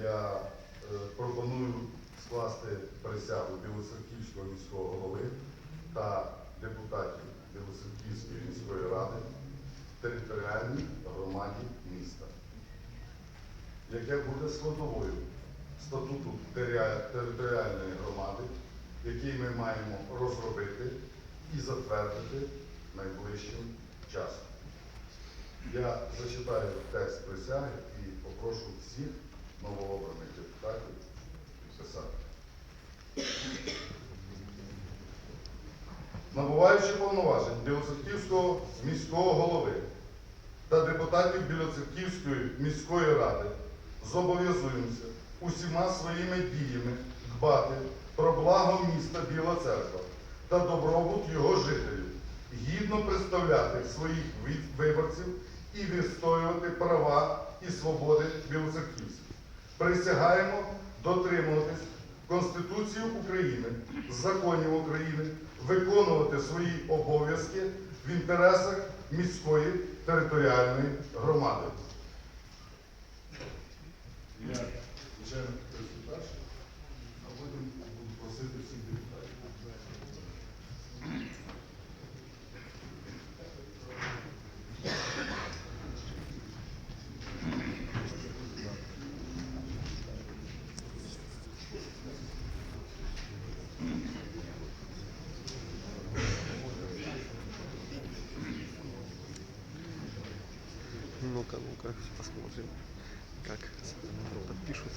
я е, пропоную скласти присягу Білоцерківського міського голови та депутатів Білоцерківської міської ради територіальній громаді міста, яке буде складовою статуту територіальної громади, який ми маємо розробити і затвердити найближчим часом. Я зачитаю текст присяги і попрошу всіх новообраних депутатів підписати. Набуваючи повноважень Білоцерківського міського голови та депутатів Білоцерківської міської ради зобов'язуємося усіма своїми діями дбати про благо міста Біла Церква та добробут його жителів, гідно представляти своїх виборців і відстоювати права і свободи білоцерківців. Присягаємо дотримуватись Конституції України, законів України, виконувати свої обов'язки в інтересах міської територіальної громади. Ну-ка, ну-ка, посмотрим, как подпишут.